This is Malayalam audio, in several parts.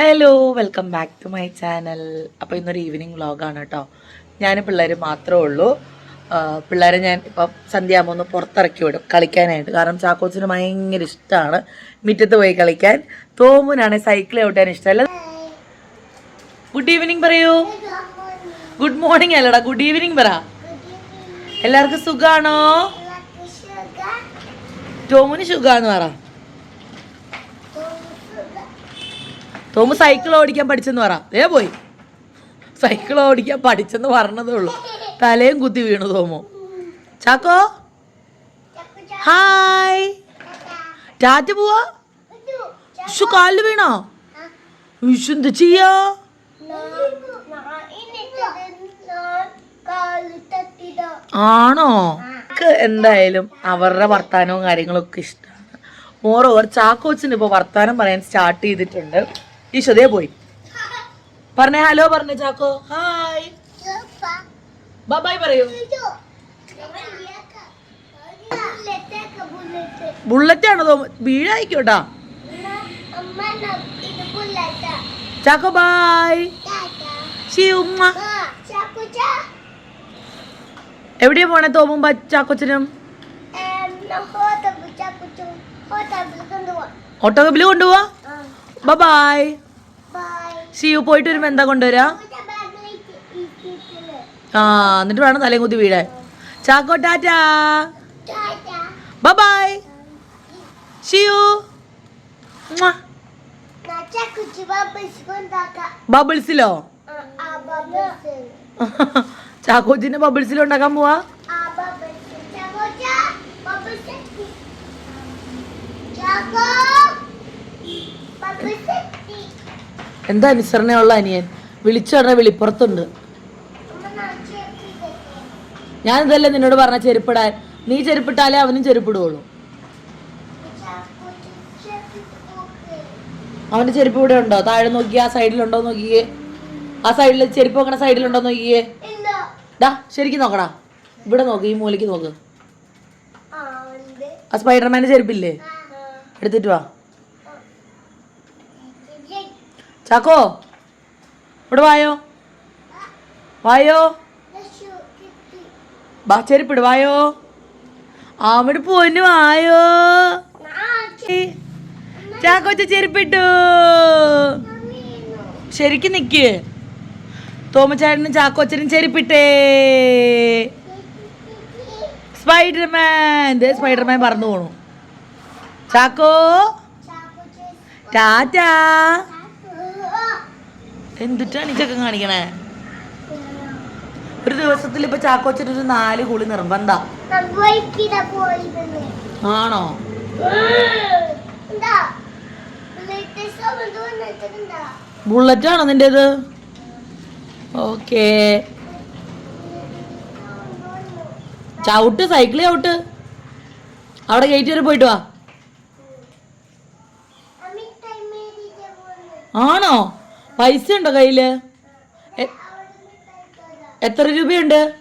Hello welcome back to my channel അപ്പോൾ ഇന്നൊരു ഈവനിങ് വ്ളോഗാണ് കേട്ടോ ഞാൻ പിള്ളേർ മാത്രമേ ഉള്ളൂ. പിള്ളേരെ ഞാൻ ഇപ്പം സന്ധ്യയാകുമ്പോൾ ഒന്ന് പുറത്തിറക്കി വിടും കളിക്കാനായിട്ട്. കാരണം ചാക്കോച്ചിന് ഭയങ്കര ഇഷ്ടമാണ് മുറ്റത്ത് പോയി കളിക്കാൻ. തോമുനാണ് സൈക്കിൾ ചവിട്ടാൻ ഇഷ്ടമല്ല ഗുഡ് ഈവനിങ് പറയൂ. ഗുഡ് മോർണിംഗ് അല്ലടാ ഗുഡ് ഈവനിങ് പറ. എല്ലാവർക്കും സുഖമാണോ ടോമിന് സുഖമാണെന്ന് പറ. തോമു സൈക്കിൾ ഓടിക്കാൻ പഠിച്ചെന്ന് പറ. ഏ പോയി. സൈക്കിൾ ഓടിക്കാൻ പഠിച്ചെന്ന് പറഞ്ഞതേ ഉള്ളൂ. തലയും കുത്തി വീണു തോമോ. ചാക്കോ? ഹായ്. ടാറ്റ പോവാ? വിഷു കാലിൽ വീണോ? വിഷു എന്ത് ചെയ്യാ? ആണോ? എന്തായാലും അവരുടെ വർത്താനവും കാര്യങ്ങളും ഒക്കെ ഇഷ്ടമാണ് മോറോവർ ചാക്കോച്ചിന് ഇപ്പോൾ വർത്താനം പറയാൻ സ്റ്റാർട്ട് ചെയ്തിട്ടുണ്ട്. ഈശോദേ പോയി. പറഞ്ഞേ ഹലോ പറഞ്ഞു ചാക്കോ. ഹായ്. ബബായ് പറയൂ. ബുള്ളറ്റ് ആണോ വീഴായിക്കോട്ടാ? ചാക്കോ ബായ്. ഉമ്മ. എവിടെയാ പോണേ തോമും ചാക്കോച്ചനും? ചാക്കോച്ചനും ഓട്ടോകബിൽ കൊണ്ടുപോവാ? ബൈ ബൈ ഷിയു പോയിട്ട് വരുമ്പോ എന്താ കൊണ്ടുവരാ? ആ എന്നിട്ട് വേണം തലയും കുത്തി വീഴാൻ. Chacko tata. Bye see you ബബിൾസിലോ ചാക്കോച്ചിന്റെ ബബിൾസിലോ ഉണ്ടാക്കാൻ പോവാ? എന്താ അനുസരണയുള്ള അനിയൻ? വിളിച്ചു പറഞ്ഞ വിളിപ്പുറത്തുണ്ട്. ഞാനിതല്ലേ നിന്നോട് പറഞ്ഞ ചെരുപ്പിടാൻ? നീ ചെരുപ്പിട്ടാലേ അവനും ചെരുപ്പിടുകയുള്ളൂ അവന്റെ ചെരുപ്പ് ഇവിടെ ഉണ്ടോ? താഴെ നോക്കിയേ ആ സൈഡിലുണ്ടോ നോക്കിയേ. ആ സൈഡിൽ ചെരുപ്പ് നോക്കണ സൈഡിലുണ്ടോ നോക്കിയേ. ഡാ ശരിക്കും നോക്കടാ. ഇവിടെ നോക്ക് ഈ മൂലയ്ക്ക് നോക്ക്. ആ സ്പൈഡർമാന്റെ ചെരുപ്പില്ലേ? എടുത്തിട്ട് വാ. ചാക്കോ ഇവിടെ വായോ? വായോ? ബാ ചെരുപ്പിട് വായോ? അവിടെ പോന്നു വായോ? ചാക്കോച്ച ചെരുപ്പിട്ടു. ശരിക്കും നിക്ക്. തോമച്ചാടിനും ചാക്കോച്ചനും ചെരുപ്പിട്ടേ. സ്പൈഡർമാൻ. സ്പൈഡർമാൻ പറന്നു പോണു. ചാക്കോ? ടാറ്റാ. എന്തിട്ടാണ് ഈ കാണിക്കണേ? ഒരു ദിവസത്തിൽ ഇപ്പൊ ചാക്കോച്ചിട്ട് ഒരു നാല് കുളി നിർബന്ധ. ആണോ? ബുള്ളറ്റ് ആണോ നിന്റേത്? ഓക്കേ ചവിട്ട് സൈക്കിൾ ചവിട്ട്. അവിടെ ഗേറ്റ് വരെ പോയിട്ട് വാ. ആണോ? പൈസ ഉണ്ടോ കയ്യിൽ? എ- എത്ര രൂപയുണ്ട്?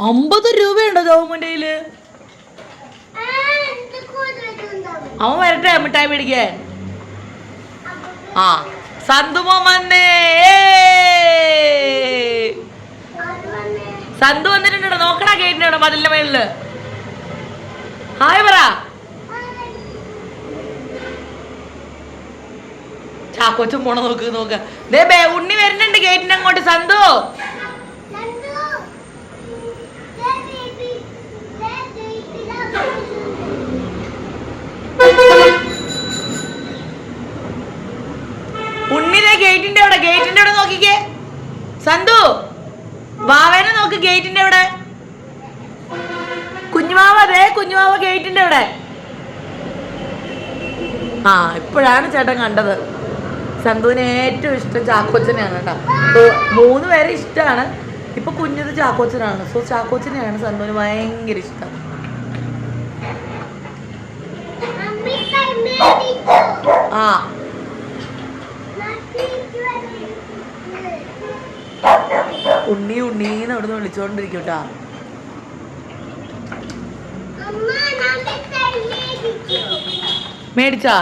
അമ്പത് രൂപയുണ്ടോ ഗവൺമെന്റ് കയ്യിൽ? അവൻ വരട്ടെ മിഠായി മേടിക്കാൻ ആ സന്തുമോ വന്നേ. സന്തു വന്നിട്ടുണ്ടോ? നോക്കണ കേട്ടിട്ടുണ്ടോ മതിലിന്റെ മേളിൽ. ഹായ് പറ. ചാക്കോച്ചും പോണ നോക്ക് നോക്ക്. ദേ ഉണ്ണി വരുന്നുണ്ട് ഗേറ്റിന് അങ്ങോട്ട്. സന്തു. ഉണ്ണി ദേ ഗേറ്റിന്റെ അവിടെ ഗേറ്റിന്റെ അവിടെ നോക്കിക്കേ. സന്തു വാവേനെ നോക്ക് ഗേറ്റിന്റെ അവിടെ. കുഞ്ഞുമാവ അതേ കുഞ്ഞുമാവ ഗേറ്റിന്റെ അവിടെ. ആ ഇപ്പോഴാണ് ചേട്ടൻ കണ്ടത്. സന്തുവിന് ഏറ്റവും ഇഷ്ടം ചാക്കോച്ചനെയാണ് കേട്ടോ. അപ്പോൾ മൂന്ന് പേരെ ഇഷ്ടമാണ്. ഇപ്പൊ കുഞ്ഞത് ചാക്കോച്ചനാണ്. സോ ചാക്കോച്ചനെയാണ് ചന്തുവിന് ഭയങ്കര ഇഷ്ടം. ആ. ഉണ്ണി ഉണ്ണീന്ന് അവിടുന്ന് വിളിച്ചോണ്ടിരിക്കും കേട്ടാ മേടിച്ചാ.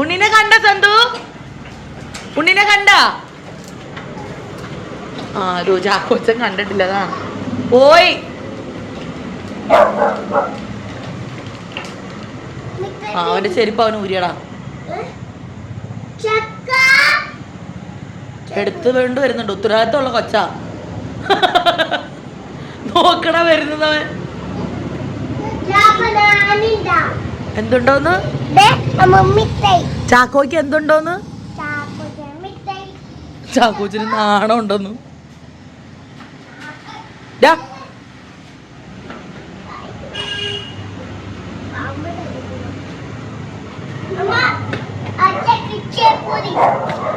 ഉണ്ണിനെ കണ്ട സന്തു? ഉണ്ണിനെ കണ്ട? ആ രോജ ആ കൊച്ചൻ കണ്ടിട്ടില്ല അതാണ് പോയി. ആ അവന്റെ ചെരുപ്പ് അവന് ഊരിയടാ. എടുത്ത് വേണ്ട വരുന്നുണ്ട്. ഉത്തരവാദിത്തമുള്ള കൊച്ച. നോക്കണ വരുന്നത് ബനാനിണ്ട എന്തുണ്ടോന്ന്? ചാക്കോയ്ക്ക് എന്തുണ്ടോന്ന്? ചാക്കോച്ചിന് നാണം ഉണ്ടോന്ന്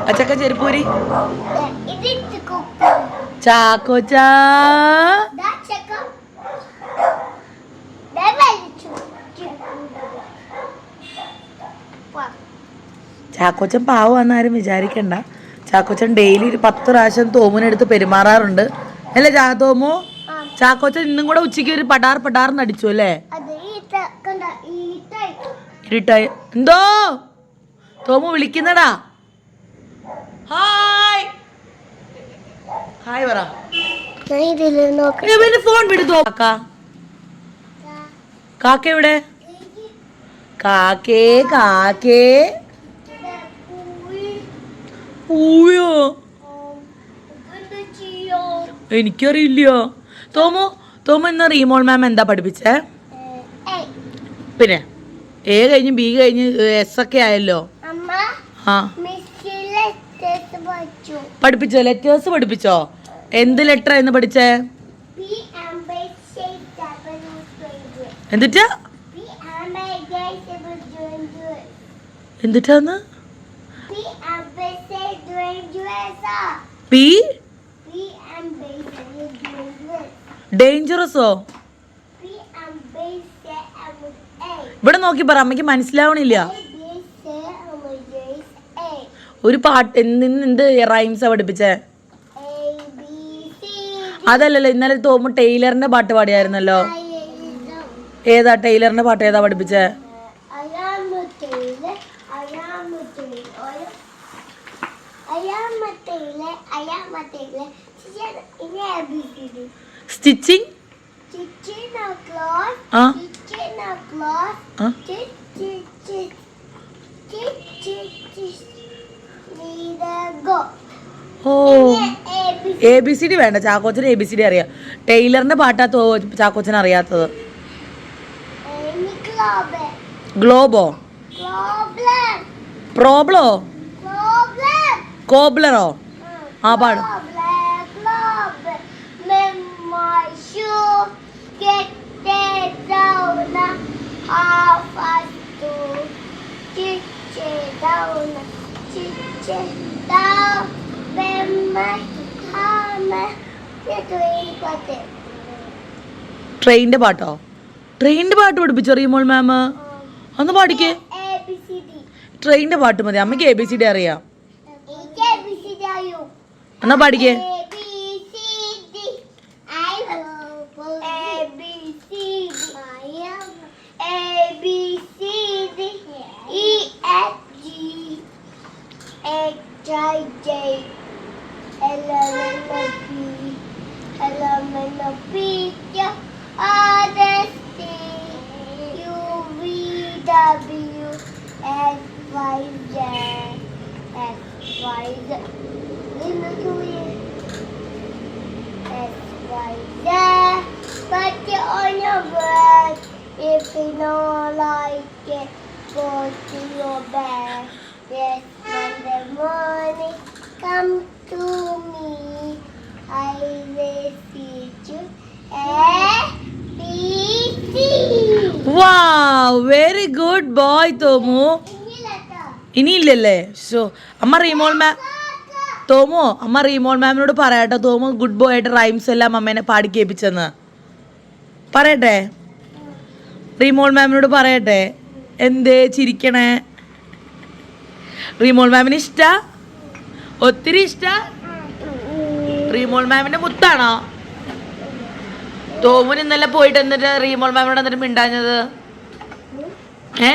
അച്ചക്ക ചെരുപ്പൂരി. ചാക്കോച്ചാ ദാ ചക്ക ദേ വലിച്ചു വാ ചാക്കോച്ചൻ പാവമാണെന്ന് ആരും വിചാരിക്കണ്ട. ചാക്കോച്ചൻ ഡെയിലി ഒരു പത്ത് പ്രാവശ്യം തോമുനെടുത്ത് പെരുമാറാറുണ്ട്. അല്ലേ ചാ തോമു? ചാക്കോച്ചൻ ഇന്നും കൂടെ ഉച്ചയ്ക്ക് ഒരു പടാർ പടാർന്ന് അടിച്ചു അല്ലേ? ഇരുട്ടായി എന്തോ? തോമു വിളിക്കുന്നടാ. ഹായ്. ഹായ് പറ. ഫോൺ വിടുതോ കാക്ക. കാക്ക എവിടെ? കാക്കേ കാക്കേ. പൂയോ എനിക്കറിയില്ല. തോമു തോമു ഇന്ന് റീമോൾ മാം എന്താ പഠിപ്പിച്ചേ? പിന്നെ എ കഴിഞ്ഞ് ബി കഴിഞ്ഞ് എസ് ഒക്കെ ആയല്ലോ. ആ. പഠിപ്പിച്ചോ? ലെറ്റേഴ്സ് പഠിപ്പിച്ചോ? എന്ത് ലെറ്റർ എന്ന് പഠിച്ചേ? എന്നിട്ടാ എന്നിട്ടാന്ന് പി ഡേഞ്ചറസോ ഇവിടെ നോക്കി പറ അമ്മയ്ക്ക് മനസ്സിലാവണില്ല. ഒരു പാട്ട് എന്ത് റൈംസ് പഠിപ്പിച്ചേ? അതല്ലല്ലോ ഇന്നലെ തോമു ടൈലറിന്റെ പാട്ട് പാടിയായിരുന്നല്ലോ. ഏതാ ടൈലറിന്റെ പാട്ട് ഏതാ പഠിപ്പിച്ചേ? Chick, neither go. ഓ. എ ബി സി ഡി വേണ്ട. ചാക്കോച്ചന് എ ബി സി ഡി അറിയാം. ടൈലറിന്റെ പാട്ടാ ചാക്കോച്ചന് അറിയാത്തത്? ഗ്ലോബോ? പ്രോബ്ലോ. കോബ്ലറോ? It. ട്രെയിനിന്റെ പാട്ടോ ട്രെയിനിന്റെ പാട്ട് പഠിപ്പിച്ചോ മാം ഒന്ന് പാടിക്കേ. ട്രെയിനിന്റെ പാട്ട് മതി അമ്മയ്ക്ക് എ ബി സി ഡി അറിയാം A, B, C, D, are you? എന്നാ പാടിക്കേ? You know like it, go to your bed. Yes, Monday morning, come to me. I will you. A, B, C. വാ വെരി ഗുഡ് ബോയ് തോമു. ഇനിയില്ലല്ലേ ഷോ അമ്മ റീമോൾ മാം തോമു അമ്മ റീമോൾ മാമിനോട് പറയാട്ടോ തോമു ഗുഡ് ബോയ് ആയിട്ട് റൈംസ് എല്ലാം അമ്മേനെ പാടി കേൾപ്പിച്ചെന്ന് പറയട്ടെ റീമോൾ മാമിനോട് പറയട്ടെ എന്തേ ചിരിക്കണേ റീമോൾ മാമിന് ഇഷ്ട ഒത്തിരി ഇഷ്ട റീമോൾ മാമിന്റെ മുത്താണോ തോമൻ ഇന്നലെ പോയിട്ട് എന്നിട്ട് റീമോൾ മാമിനോട് എന്നിട്ട് മിണ്ടാഞ്ഞത് ഏ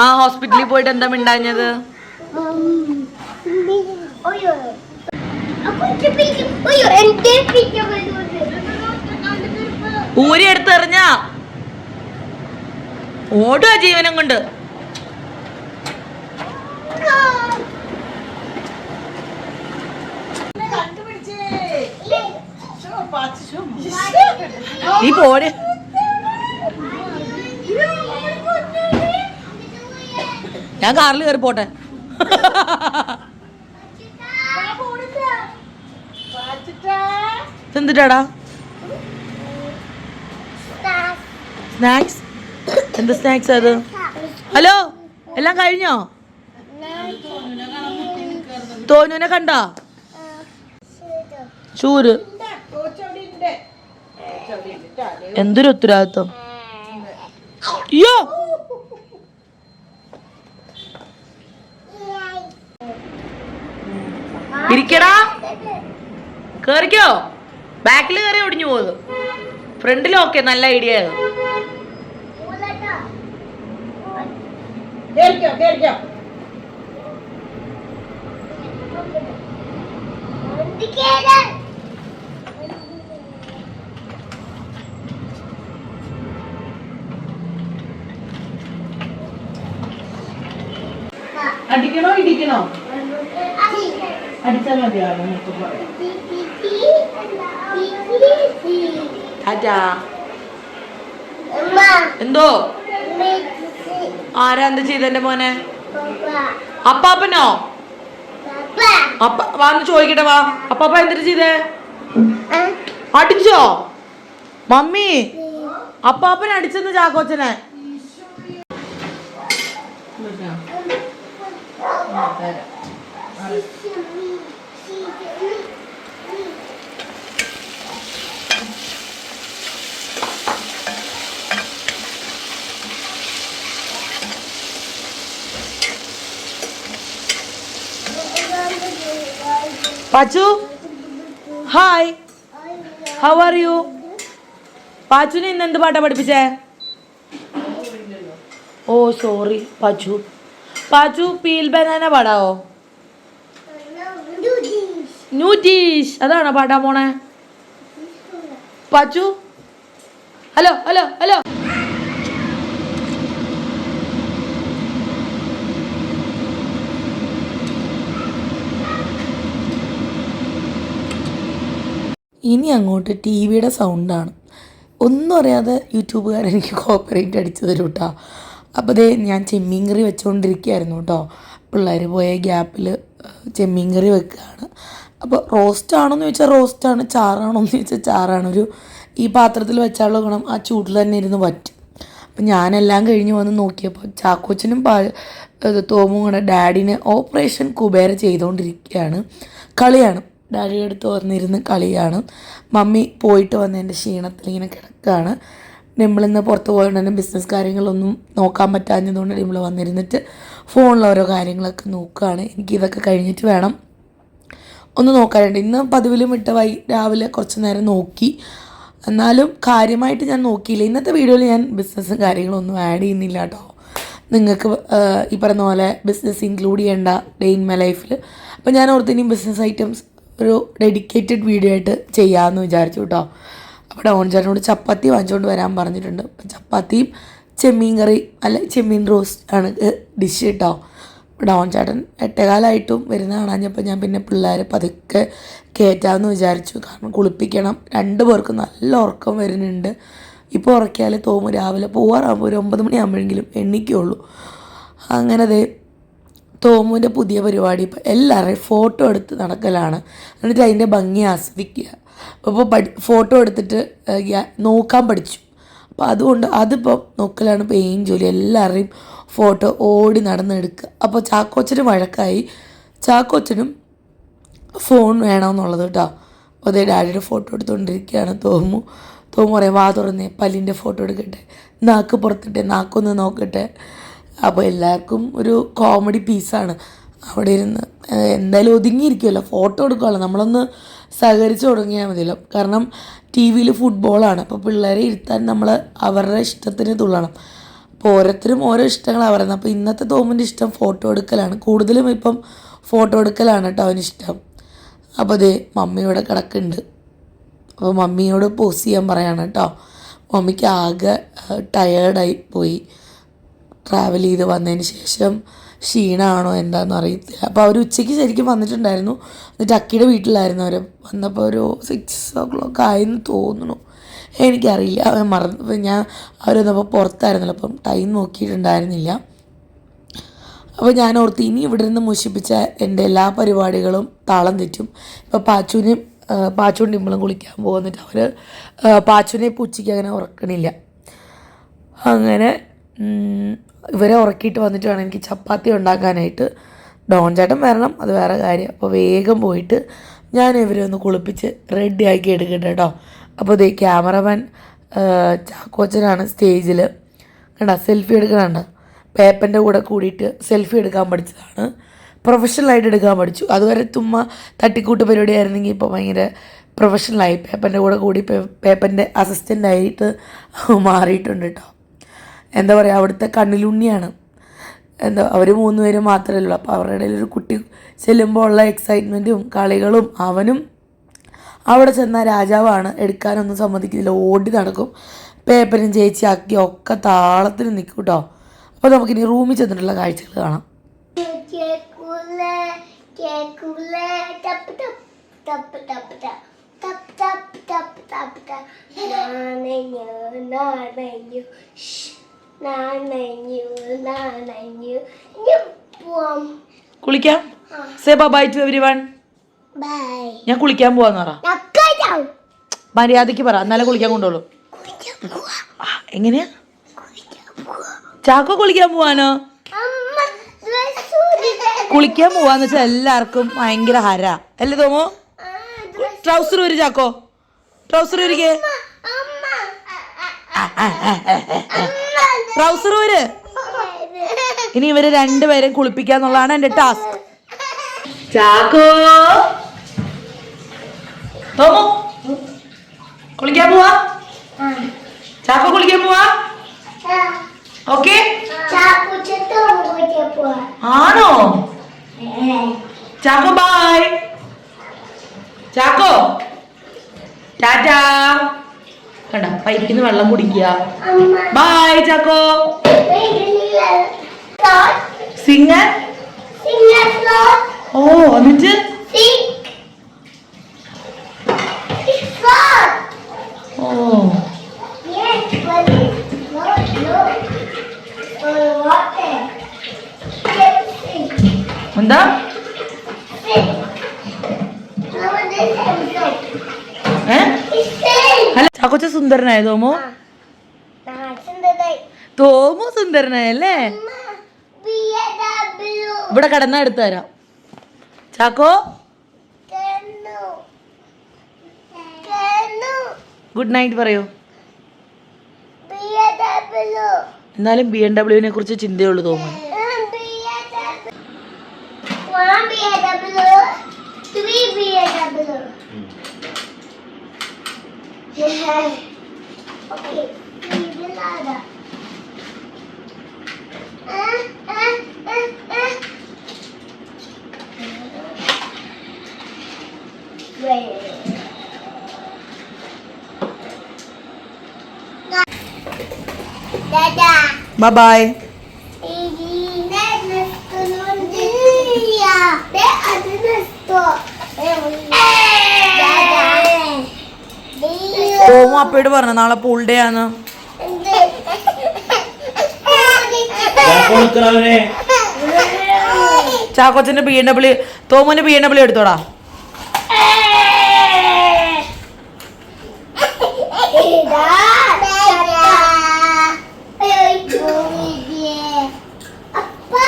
ആ ഹോസ്പിറ്റലിൽ പോയിട്ട് എന്താ മിണ്ടാഞ്ഞത് ഓയോ ഊരി എടുത്തെറിഞ്ഞ. ഓടുക ജീവനം കൊണ്ട്. ഈ പോര്. ഞാൻ കാറിൽ കയറി പോട്ടെ. എന്തിട്ടാടാ സ്നാക്സ് എന്ത് സ്നാക്സ് അത്? ഹലോ എല്ലാം കഴിഞ്ഞോ? തോനുവിനെ കണ്ടോ? ചൂര് എന്തൊരു ഉത്തരവാദിത്വം? അയ്യോ! ഇരിക്കടാ. കേറിക്കോ. ബാക്കിൽ കയറി ഒടിഞ്ഞു പോകുന്നു. ഫ്രണ്ടിലും ഓക്കെ നല്ല ഐഡിയ ആണ് അടിക്കണോ ഇടിക്കണോ? അടിച്ചാൽ മതിയാണോ ടാറ്റാ. എന്തോ? ആരാ എന്ത് ചെയ്തെന്റെ മോനെ? അപ്പാപ്പനോ? അപ്പ വാന്ന് ചോദിക്കട്ടെ വാ. അപ്പാപ്പ എന്തിട്ട് ചെയ്തേ? അടിച്ചോ? മമ്മി അപ്പാപ്പൻ അടിച്ചെന്ന് ചാക്കോച്ചനെ. Pachu? Hi how are you പാച്ചുനെ ഇന്ന് എന്ത് പാട്ടാ പഠിപ്പിച്ചേ? ഓ sorry Pachu. Pachu peel banana പാടാവോ? ന്യൂറ്റീഷ് അതാണോ പാട്ടാ പോണേ? പാച്ചു? ഹലോ ഹലോ ഹലോ ഇനി അങ്ങോട്ട് ടി വിയുടെ സൗണ്ടാണ് ഒന്നും അറിയാതെ യൂട്യൂബുകാർ എനിക്ക് കോപ്പറേറ്റ് അടിച്ചു തരും കേട്ടോ അപ്പോൾ അതേ ഞാൻ ചെമ്മീൻ കറി വെച്ചുകൊണ്ടിരിക്കുകയായിരുന്നു കേട്ടോ പിള്ളേർ പോയ ഗ്യാപ്പിൽ ചെമ്മീൻ കറി വെക്കുകയാണ് അപ്പോൾ റോസ്റ്റ് ആണോന്ന് ചോദിച്ചാൽ റോസ്റ്റാണ് ചാറാണോ എന്ന് ചോദിച്ചാൽ ചാറാണ്. ഒരു ഈ പാത്രത്തിൽ വെച്ചാലുള്ള ഗുണം ആ ചൂട്ടിൽ തന്നെ ഇരുന്ന് പറ്റും അപ്പം ഞാനെല്ലാം കഴിഞ്ഞ് വന്ന് നോക്കിയപ്പോൾ ചാക്കോച്ചനും പാ തോമും കൂടെ ഡാഡിനെ ഓപ്പറേഷൻ കുബേര ചെയ്തുകൊണ്ടിരിക്കുകയാണ് കളിയാണ്. ഡാഡിയുടെ അടുത്ത് വന്നിരുന്ന് കളിയാണ്. മമ്മി പോയിട്ട് വന്നതിന്റെ ക്ഷീണത്തിൽ ഇങ്ങനെ കിടക്കുകയാണ് ഡിമ്പിളിന്ന് പുറത്ത് പോയതുകൊണ്ട് ബിസിനസ് കാര്യങ്ങളൊന്നും നോക്കാൻ പറ്റാഞ്ഞതുകൊണ്ട് ഡിമ്പിൾ വന്നിരുന്നിട്ട് ഫോണിൽ ഓരോ കാര്യങ്ങളൊക്കെ നോക്കുകയാണ് എനിക്ക് ഇതൊക്കെ കഴിഞ്ഞിട്ട് വേണം ഒന്ന് നോക്കാനുണ്ട് ഇന്ന് പതിവിലും വിട്ട വൈ രാവിലെ കുറച്ച് നേരം നോക്കി. എന്നാലും കാര്യമായിട്ട് ഞാൻ നോക്കിയില്ല. ഇന്നത്തെ വീഡിയോയിൽ ഞാൻ ബിസിനസ്സും കാര്യങ്ങളൊന്നും ആഡ് ചെയ്യുന്നില്ല കേട്ടോ. നിങ്ങൾക്ക് ഈ പറഞ്ഞ പോലെ ബിസിനസ് ഇൻക്ലൂഡ് ചെയ്യേണ്ട ഡേ ഇൻ മൈ ലൈഫിൽ അപ്പോൾ ഞാൻ ഓർത്ത് ഇനി ബിസിനസ് ഐറ്റംസ് ഒരു ഡെഡിക്കേറ്റഡ് വീഡിയോ ആയിട്ട് ചെയ്യാമെന്ന് വിചാരിച്ചു കേട്ടോ അപ്പോൾ ഡോൺ ചേട്ടനോട് ചപ്പാത്തി വാങ്ങിച്ചുകൊണ്ട് വരാൻ പറഞ്ഞിട്ടുണ്ട്. അപ്പം ചപ്പാത്തിയും ചെമ്മീൻ കറി അല്ല ചെമ്മീൻ റോസ്റ്റ് ആണ് ഡിഷ് കേട്ടോ ഡോൺ ചേട്ടൻ എട്ടേകാലായിട്ടും വരുന്ന കാണാഞ്ഞപ്പോൾ ഞാൻ പിന്നെ പിള്ളേരെ പതുക്കെ കയറ്റാമെന്ന് വിചാരിച്ചു. കാരണം കുളിപ്പിക്കണം. രണ്ട് പേർക്കും നല്ല ഉറക്കം വരുന്നുണ്ട്. ഇപ്പോൾ ഉറക്കിയാൽ തോമു രാവിലെ പോവാറാകുമ്പോൾ ഒരു ഒമ്പത് മണിയാകുമ്പോഴെങ്കിലും എണ്ണിക്കുള്ളൂ അങ്ങനെ ദേ തോമുവിന്റെ പുതിയ പരിപാടി. ഇപ്പോൾ എല്ലാവരുടെയും ഫോട്ടോ എടുത്ത് നടക്കലാണ്. എന്നിട്ട് അതിന്റെ ഭംഗി ആസ്വദിക്കുക. അപ്പോൾ പഠി ഫോട്ടോ എടുത്തിട്ട് നോക്കാൻ പഠിച്ചു. അപ്പോൾ അതുകൊണ്ട് അതിപ്പോൾ നോക്കലാണ് പെയിൻ ജോലി. എല്ലാവരുടെയും ഫോട്ടോ ഓടി നടന്നെടുക്കുക. അപ്പോൾ ചാക്കോച്ചനും വഴക്കായി. ചാക്കോച്ചനും ഫോൺ വേണമെന്നുള്ളത് കേട്ടോ. അപ്പോൾ അതേ ഡാഡിയുടെ ഫോട്ടോ എടുത്തുകൊണ്ടിരിക്കുകയാണ് തോമു തോമു പറയാം വാ തുറന്നേ പല്ലിന്റെ ഫോട്ടോ എടുക്കട്ടെ. നാക്ക് പുറത്തിട്ടെ നാക്കൊന്ന് നോക്കട്ടെ. അപ്പോൾ എല്ലാവർക്കും ഒരു കോമഡി പീസാണ് അവിടെ ഇരുന്ന് എന്തായാലും ഒതുങ്ങിയിരിക്കുമല്ലോ ഫോട്ടോ എടുക്കുമല്ലോ നമ്മളൊന്ന് സഹകരിച്ച് തുടങ്ങിയാൽ മതിയല്ലോ. കാരണം ടി വിയിൽ ഫുട്ബോളാണ് അപ്പോൾ പിള്ളേരെ ഇരുത്താൻ നമ്മൾ അവരുടെ ഇഷ്ടത്തിന് തുള്ളണം. അപ്പോൾ ഓരോരുത്തരും ഓരോ ഇഷ്ടങ്ങളാണ് പറയുന്നത്. അപ്പോൾ ഇന്നത്തെ തോമിന്റെ ഇഷ്ടം ഫോട്ടോ എടുക്കലാണ്. കൂടുതലും ഇപ്പം ഫോട്ടോ എടുക്കലാണ് കേട്ടോ അവനിഷ്ടം അപ്പോൾ അതേ മമ്മിയോടെ കിടക്കുന്നുണ്ട്. അപ്പോൾ മമ്മിയോട് പോസ് ചെയ്യാൻ പറയാണ് കേട്ടോ. മമ്മിക്ക് ആകെ ടയേർഡായി പോയി. ട്രാവൽ ചെയ്ത് വന്നതിന് ശേഷം ക്ഷീണമാണോ എന്താണെന്ന് അറിയത്തില്ല. അപ്പോൾ അവർ ഉച്ചയ്ക്ക് ശരിക്കും വന്നിട്ടുണ്ടായിരുന്നു. എന്നിട്ട് അക്കിയുടെ വീട്ടിലായിരുന്നു അവർ വന്നപ്പോൾ ഒരു സിക്സ് ഓ ക്ലോക്ക് ആയെന്ന് തോന്നുന്നു. എനിക്കറിയില്ല. മറന്നു ഞാൻ അവർ വന്നപ്പോൾ പുറത്തായിരുന്നല്ലോ. അപ്പം ടൈം നോക്കിയിട്ടുണ്ടായിരുന്നില്ല. അപ്പോൾ ഞാൻ ഓർത്ത് ഇനി ഇവിടെ നിന്ന് മുഷിപ്പിച്ച എന്റെ എല്ലാ പരിപാടികളും താളം തെറ്റും. ഇപ്പോൾ പാച്ചുവിനെയും പാച്ചുവും ഇമ്പളം കുളിക്കാൻ പോകുന്നിട്ട് അവർ പാച്ചുവിനെ ഇപ്പോൾ ഉച്ചയ്ക്ക് അങ്ങനെ ഉറക്കണില്ല. അങ്ങനെ ഇവരെ ഉറക്കിയിട്ട് വന്നിട്ട് വേണം എനിക്ക് ചപ്പാത്തി ഉണ്ടാക്കാനായിട്ട്. ഡോൺ ചേട്ടൻ വരണം അത് വേറെ കാര്യം. അപ്പോൾ വേഗം പോയിട്ട് ഞാൻ ഇവരെ ഒന്ന് കുളിപ്പിച്ച് റെഡി ആക്കി എടുക്കട്ടെ കേട്ടോ അപ്പോൾ ഇത് ക്യാമറമാൻ ചാക്കോച്ചനാണ് സ്റ്റേജിൽ കണ്ട സെൽഫി എടുക്കണുണ്ട്. പേപ്പറിന്റെ കൂടെ കൂടിയിട്ട് സെൽഫി എടുക്കാൻ പഠിച്ചതാണ്. പ്രൊഫഷണലായിട്ട് എടുക്കാൻ പഠിച്ചു. അതുവരെ തുമ്മ തട്ടിക്കൂട്ട് പരിപാടി ആയിരുന്നെങ്കിൽ ഇപ്പോൾ ഭയങ്കര പ്രൊഫഷണലായി പേപ്പറിന്റെ കൂടെ കൂടി പേപ്പറിന്റെ അസിസ്റ്റന്റായിട്ട് മാറിയിട്ടുണ്ട് കേട്ടോ എന്താ പറയുക അവിടുത്തെ കണ്ണിലുണ്ണിയാണ്. എന്താ അവർ മൂന്ന് പേര് മാത്രമേ ഉള്ളൂ അപ്പോൾ അവരുടെ ഇടയിൽ ഒരു കുട്ടി ചെല്ലുമ്പോൾ ഉള്ള എക്സൈറ്റ്മെന്റും കളികളും അവനും അവിടെ ചെന്ന രാജാവാണ്. എടുക്കാനൊന്നും സമ്മതിക്കില്ല ഓടി നടക്കും. പേപ്പറും ചേച്ചിയാക്കി ഒക്കെ താളത്തിന് നിൽക്കും കേട്ടോ അപ്പോൾ നമുക്കിനി റൂമിൽ ചെന്നിട്ടുള്ള കാഴ്ചകൾ കാണാം. കേക്കുലേ കുളിക്കാം. Say bye to everyone ഞാൻ കുളിക്കാൻ പോവാന്ന് പറ. മര്യാദയ്ക്ക് പറ. എന്നാലേ കുളിക്കാൻ കൊണ്ടുള്ളൂ എങ്ങനെയാ? ചാക്കോ കുളിക്കാൻ പോവാനോ? കുളിക്കാൻ പോവാന്ന് വെച്ചാൽ എല്ലാവർക്കും ഭയങ്കര ഹര. അല്ലേ തോമോ? ട്രൗസർ ഒരു ചാക്കോ. ട്രൗസർ ഒരുക്കേ ട്രൗസർ വര് ഇനി ഇവർ രണ്ടുപേരും കുളിപ്പിക്കാന്നുള്ളതാണ് എന്റെ ടാസ്ക്. ചാക്കോ? തോമോ കുളിക്കാൻ പോവാ? ചാക്കോ കുളിക്കാൻ പോവാ? ഓക്കെ? ആണോ? Chacko bye Chacko tata. കണ്ട? പൈപ്പിൽ നിന്ന് വെള്ളം കുടിക്കുക. ബായ് ചാക്കോ. സിംഗർ ഓ എന്നിട്ട് sing floor oh yes but no no water sing എന്താ സിംഗ് നോ ദിസ് ഏ സിംഗ് അല്ല ചാക്കോച്ച സുന്ദരനായ തോമോ? തോമോ സുന്ദരനായല്ലേ? ഇവിടെ കിടന്ന എടുത്തു തരാം. ചാക്കോ? ഗുഡ് നൈറ്റ് പറയൂ. എന്നാലും ബി എം ഡബ്ല്യുവിനെ കുറിച്ച് ചിന്തയുള്ളൂ തോമോ. One BMW, three BMW. Okay. Maybe ladder. Uh, uh, uh, uh. Wait. Dada. Bye bye. തോമോ അപ്പയോട് പറഞ്ഞു നാളെ പൂൾ ഡേ ആണ്. ചാക്കോച്ചന്റെ ബി എം ഡബ്ല്യു തോമോന്റെ ബി എം ഡബ്ല്യു എടുത്തോടാ. അപ്പാ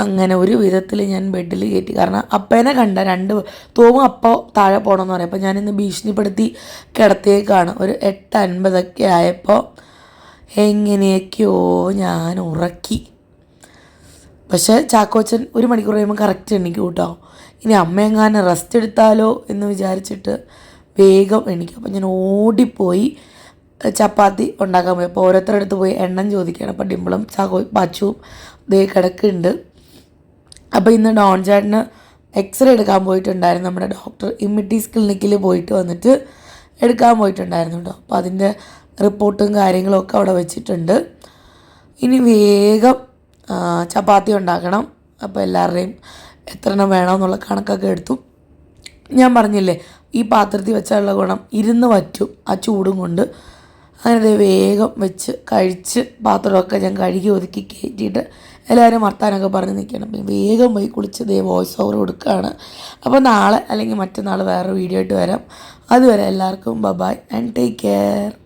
അങ്ങനെ ഒരു വിധത്തിൽ ഞാൻ ബെഡിൽ കയറ്റി കാരണം അപ്പേനെ കണ്ട രണ്ട് തോമും അപ്പോൾ താഴെ പോകണമെന്ന് പറയും. അപ്പോൾ ഞാനിന്ന് ഭീഷണിപ്പെടുത്തി കിടത്തിയേക്കാണ്. ഒരു എട്ട് അൻപതൊക്കെ ആയപ്പോൾ എങ്ങനെയൊക്കെയോ ഞാൻ ഉറക്കി. പക്ഷേ ചാക്കോച്ചൻ ഒരു മണിക്കൂർ കഴിയുമ്പോൾ കറക്റ്റ് എണീക്കും കേട്ടോ. ഇനി അമ്മയെങ്ങാനും റെസ്റ്റ് എടുത്താലോ എന്ന് വിചാരിച്ചിട്ട് വേഗം എണീക്കും. അപ്പം ഞാൻ ഓടിപ്പോയി ചപ്പാത്തി ഉണ്ടാക്കാൻ പോയി. അപ്പോൾ ഓരോരുത്തരുടെ അടുത്ത് പോയി എണ്ണം ചോദിക്കുകയാണ്. അപ്പോൾ ഡിമ്പിളും ചാക്കോ പച്ചുവും ദേ കിടക്കുന്നുണ്ട്. അപ്പോൾ ഇന്ന് ഡോൺ ചേട്ടന് എക്സ്റേ എടുക്കാൻ പോയിട്ടുണ്ടായിരുന്നു നമ്മുടെ ഡോക്ടർ. ഇമ്മിറ്റീസ് ക്ലിനിക്കിൽ പോയിട്ട് വന്നിട്ട് എടുക്കാൻ പോയിട്ടുണ്ടായിരുന്നു കേട്ടോ. അപ്പോൾ അതിന്റെ റിപ്പോർട്ടും കാര്യങ്ങളും ഒക്കെ അവിടെ വെച്ചിട്ടുണ്ട്. ഇനി വേഗം ചപ്പാത്തി ഉണ്ടാക്കണം. അപ്പോൾ എല്ലാവരുടെയും എത്ര എണ്ണം വേണമെന്നുള്ള കണക്കൊക്കെ എടുത്തു. ഞാൻ പറഞ്ഞില്ലേ ഈ പാത്രത്തിൽ വെച്ചാലുള്ള ഗുണം ഇരുന്ന് വറ്റും ആ ചൂടും കൊണ്ട്. അങ്ങനെ വേഗം വെച്ച് കഴിച്ച് പാത്രമൊക്കെ ഞാൻ കഴുകി ഒതുക്കി കയറ്റിയിട്ട് എല്ലാവരും വർത്താനൊക്കെ പറഞ്ഞ് നിൽക്കണം. അപ്പം വേഗം പോയി കുളിച്ച് ദേ വോയിസ് ഓവർ കൊടുക്കുകയാണ്. അപ്പോൾ നാളെ അല്ലെങ്കിൽ മറ്റന്നാൾ വേറെ വീഡിയോ ആയിട്ട് വരാം. അതുവരെ എല്ലാവർക്കും ബബായ് ആൻഡ് ടേക്ക് കെയർ